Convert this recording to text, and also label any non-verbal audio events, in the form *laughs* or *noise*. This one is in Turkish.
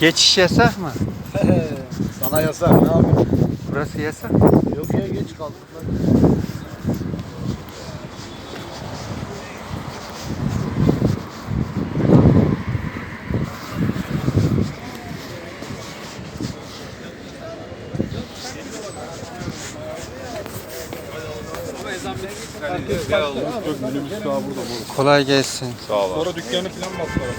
Geçiş yasak mı? *laughs* Sana yasak ne yapayım? Burası yasak. Yok ya geç kaldık lan. Kolay gelsin. Sonra dükkanı falan bastıralım.